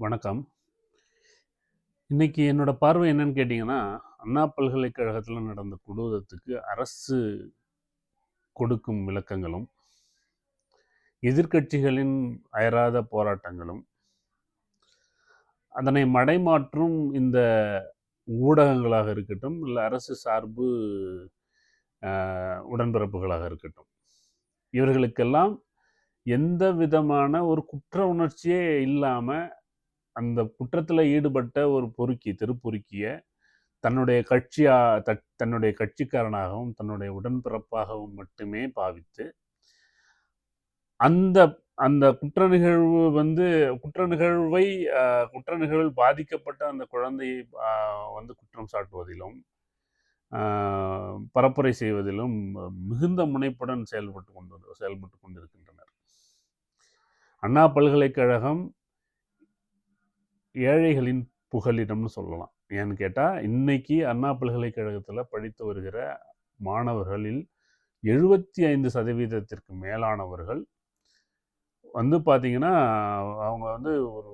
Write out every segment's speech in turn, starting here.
வணக்கம். இன்னைக்கு என்னோடய பார்வை என்னன்னு கேட்டிங்கன்னா அண்ணா பல்கலைக்கழகத்தில் நடந்த கொடூரத்துக்கு அரசு கொடுக்கும் விளக்கங்களும் எதிர்க்கட்சிகளின் அயராத போராட்டங்களும் அதனை மடைமாற்றும் இந்த ஊடகங்களாக இருக்கட்டும் இல்லை அரசு சார்பு உடன்பிறப்புகளாக இருக்கட்டும் இவர்களுக்கெல்லாம் எந்த விதமான ஒரு குற்ற உணர்ச்சியே இல்லாமல் அந்த குற்றத்தில் ஈடுபட்ட ஒரு பொறுக்கி திருப்பொறுக்கிய தன்னுடைய கட்சியா தட் தன்னுடைய கட்சிக்காரனாகவும் தன்னுடைய உடன்பிறப்பாகவும் மட்டுமே பாவித்து அந்த அந்த குற்ற நிகழ்வு வந்து குற்ற நிகழ்வை குற்ற நிகழ்வில் பாதிக்கப்பட்ட அந்த குழந்தையை வந்து குற்றம் சாட்டுவதிலும் பரப்புரை செய்வதிலும் மிகுந்த முனைப்புடன் செயல்பட்டு கொண்டு செயல்பட்டு கொண்டிருக்கின்றனர். அண்ணா பல்கலைக்கழகம் ஏழைகளின் புகலிடம்னு சொல்லலாம். ஏன்னு கேட்டால் இன்னைக்கு அண்ணா பல்கலைக்கழகத்தில் படித்து வருகிற மாணவர்களில் எழுபத்தி ஐந்து சதவீதத்திற்கு மேலானவர்கள் வந்து பார்த்தீங்கன்னா அவங்க வந்து ஒரு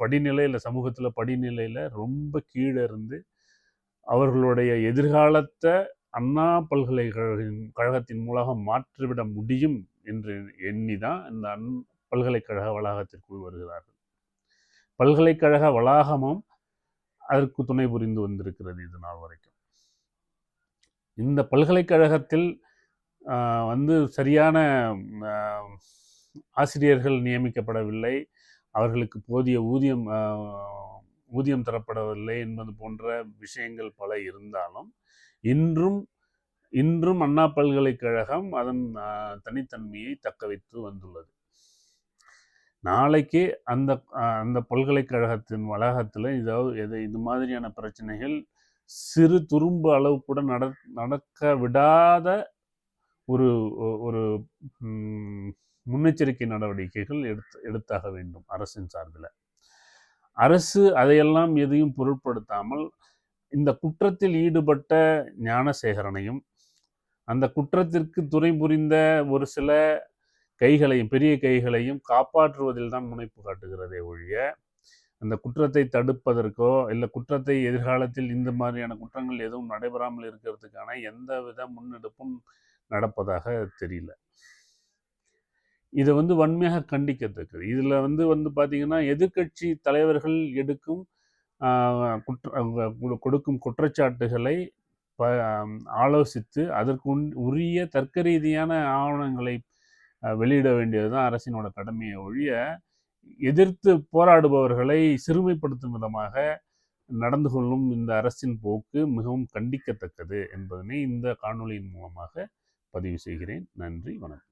படிநிலையில் சமூகத்தில் படிநிலையில் ரொம்ப கீழே இருந்து அவர்களுடைய எதிர்காலத்தை அண்ணா பல்கலைக்கழகின் கழகத்தின் மூலமாக மாற்றிவிட முடியும் என்று எண்ணி தான் இந்த அன் பல்கலைக்கழக வளாகத்திற்குள் வருகிறார்கள். பல்கலைக்கழக வளாகமும் அதற்கு துணை புரிந்து வந்திருக்கிறது இது நாள் வரைக்கும். இந்த பல்கலைக்கழகத்தில் வந்து சரியான ஆசிரியர்கள் நியமிக்கப்படவில்லை அவர்களுக்கு போதிய ஊதியம் ஊதியம் தரப்படவில்லை என்பது போன்ற விஷயங்கள் பல இருந்தாலும் இன்றும் இன்றும் அண்ணா பல்கலைக்கழகம் அதன் தனித்தன்மையை தக்க வைத்து வந்துள்ளது. நாளைக்கு அந்த அந்த பல்கலைக்கழகத்தின் வளாகத்தில் ஏதாவது எது இது மாதிரியான பிரச்சனைகள் சிறு துரும்பு அளவு கூட நட நடக்க விடாத ஒரு ஒரு முன்னெச்சரிக்கை நடவடிக்கைகள் எடுத்து எடுத்தாக வேண்டும் அரசின் சார்பில். அரசு அதையெல்லாம் எதையும் பொருட்படுத்தாமல் இந்த குற்றத்தில் ஈடுபட்ட ஞானசேகரனையும் அந்த குற்றத்திற்கு துறை புரிந்த ஒரு சில கைகளையும் பெரிய கைகளையும் காப்பாற்றுவதில் தான் முனைப்பு காட்டுகிறதே ஒழிய அந்த குற்றத்தை தடுப்பதற்கோ இல்லை குற்றத்தை எதிர்காலத்தில் இந்த மாதிரியான குற்றங்கள் எதுவும் நடைபெறாமல் இருக்கிறதுக்கான எந்த வித முன்னெடுப்பும் நடப்பதாக தெரியல. இதை வந்து வன்மையாக கண்டிக்கத்தக்கது. இதில் வந்து வந்து பார்த்திங்கன்னா எதிர்க்கட்சி தலைவர்கள் எடுக்கும் ஆஹ், குற்ற கொடுக்கும் குற்றச்சாட்டுகளை ப ஆலோசித்து அதற்கு உரிய தர்க்க ரீதியான ஆவணங்களை வெளியிட வேண்டியது தான் அரசினோட கடமையை ஒழிய எதிர்த்து போராடுபவர்களை சிறுமைப்படுத்தும் விதமாக நடந்து கொள்ளும் இந்த அரசின் போக்கு மிகவும் கண்டிக்கத்தக்கது என்பதனை இந்த காணொளியின் மூலமாக பதிவு செய்கிறேன். நன்றி வணக்கம்.